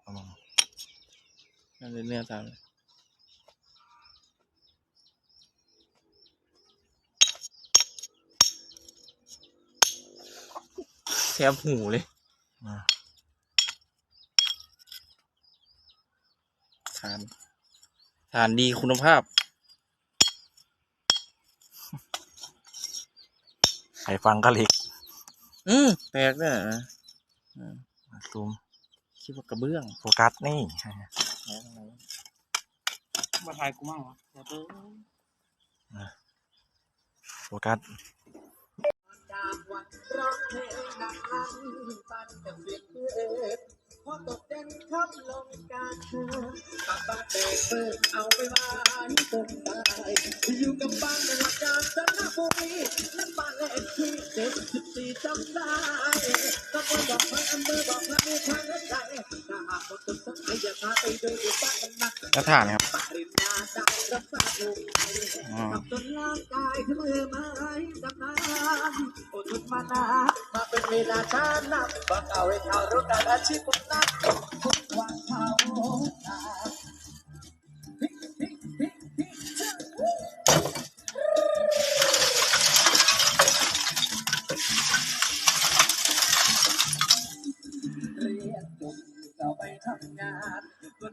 เอามานั่นเป็นเนื้อตามเลยแทบหูเลยมาทานทานดีคุณภาพไข่ฟังก็เล็ก อืมแตกเนี่ยนะอื มมาซูมคิดว่ากระเบื้องโฟกัสนี่มาถ่ายกูมั่งวะเดี๋ยวเพิ่งโฟกัสจากวันร้องเพลงดังลั่นปันกับเสียงเพลงพอตกเด่นขับลงการเชิญกลับบ้านเด็กเปิดเอาไปไว้ตำได้ตะโกนบอกพระอำเภอบอกพระผู้ทางและใจถ้าหากว่าตนสมัยอย่าพาไปดูอยู่บ้านนั้นกระถางครับปริญญาได้รับทราบลูกไทยอ๋อกับจนร่างกายที่มือไม้ดำน้ำอดทนมานานมาเป็นเวลาช้านับบอกเอาให้เขารู้การอาชีพนักทุกวันเขาตา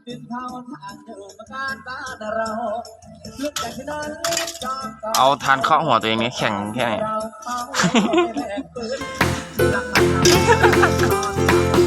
ดินเผาทางเดินมาการบ้านเราลุกจากที่นั่นจอมต่อเอาทานเคาะหัวตัวเองนี้แข็งแค่ไหน เราเฝ้าแบกปืนหลังมัน